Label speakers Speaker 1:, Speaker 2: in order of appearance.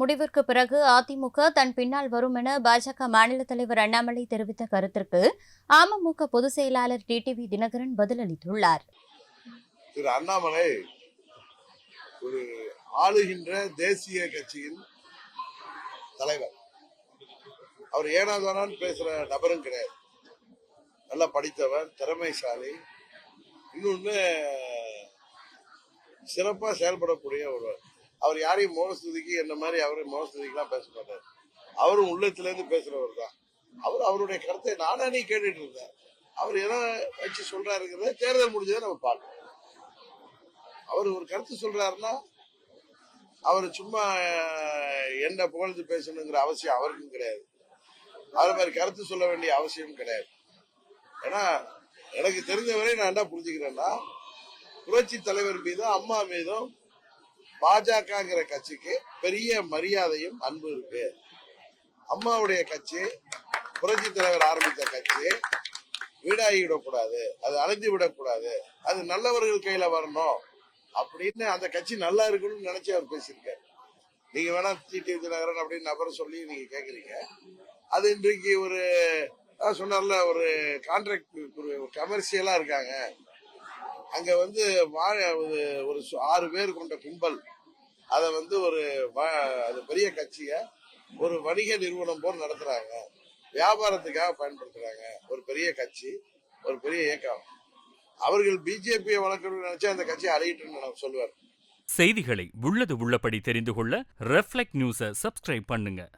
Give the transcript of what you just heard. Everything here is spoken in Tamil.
Speaker 1: முடிவிற்கு பிறகு அதிமுக தன் பின்னால் வரும் என பாஜக மாநில தலைவர் அண்ணாமலை தெரிவித்த கருத்திற்கு அமமுக பொதுச் செயலாளர் டிடிவி தினகரன் பதிலளித்துள்ளார்.
Speaker 2: திரு அண்ணாமலை ஒரு ஆளுகின்ற தேசிய கட்சியின் தலைவர். அவர் ஏனாதானான்னு பேசுற நபரும் கிடையாது. நல்லா படித்தவர் திறமைசாலி. இன்னொன்னு சிறப்பா செயல்படக்கூடிய ஒருவர். அவர் யாரையும் மோகஸ்துதிக்கு என்ன மாதிரி அவரை மோகஸ்துதிக்கெல்லாம் பேச மாட்டார். அவரும் உள்ளத்துலேருந்து பேசுகிறவர் தான். அவர் அவருடைய கருத்தை நானே நீ கேட்டுட்டு இருந்தேன். அவர் என்ன வச்சு சொல்றாருங்கிறத தேர்தல் முடிஞ்சதை நம்ம பார்க்கணும் அவர் ஒரு கருத்து சொல்றாருன்னா அவர் சும்மா என்ன புகழ்ந்து பேசணுங்கிற அவசியம் அவருக்கும் கிடையாது. அவர் மாதிரி கருத்து சொல்ல வேண்டிய அவசியம் கிடையாது. ஏன்னா எனக்கு தெரிஞ்சவரை நான் என்ன புரிஞ்சுக்கிறேன்னா புரட்சி தலைவர் மீதும் அம்மா மீதும் பாஜகங்கிற கட்சிக்கு பெரிய மரியாதையும் அன்பு இருக்கு. அம்மாவுடைய கட்சி புரட்சி தலைவர் ஆரம்பித்த கட்சி வீடாகி விடக்கூடாது அது அழிஞ்சு விடக்கூடாது அது நல்லவர்கள் கையில வரணும் அப்படின்னு அந்த கட்சி நல்லா இருக்கணும்னு நினைச்சு அவர் பேசியிருக்காரு. நீங்க வேணா டிடி தினகரன் அப்படின்னு நபரை சொல்லி நீங்க கேக்குறீங்க. அது இன்றைக்கு ஒரு சொன்னார்ல ஒரு கான்ட்ராக்ட் ஒரு கமர்ஷியலா இருக்காங்க. அங்க வந்து ஒரு- ஒரு சு- ஆறு பேர் கொண்ட கும்பல். அதை வந்து ஒரு வ- அது பெரிய கட்சியை ஒரு வணிக நிறுவனம் போல் நடத்துறாங்க. வியாபாரத்துக்காக பயன்படுத்துறாங்க. ஒரு பெரிய கட்சி ஒரு பெரிய இயக்கம். அவர்கள் பிஜேபியை வளர்க்கணும்னு நினைச்சா அந்த கட்சியை அழியிட்டுன்னு நான் சொல்லுவார்
Speaker 3: செய்திகளை உள்ளது உள்ளபடி தெரிந்து கொள்ள ரெஃப்ளெக்ட் நியூஸை சப்ஸ்கிரைப் பண்ணுங்க.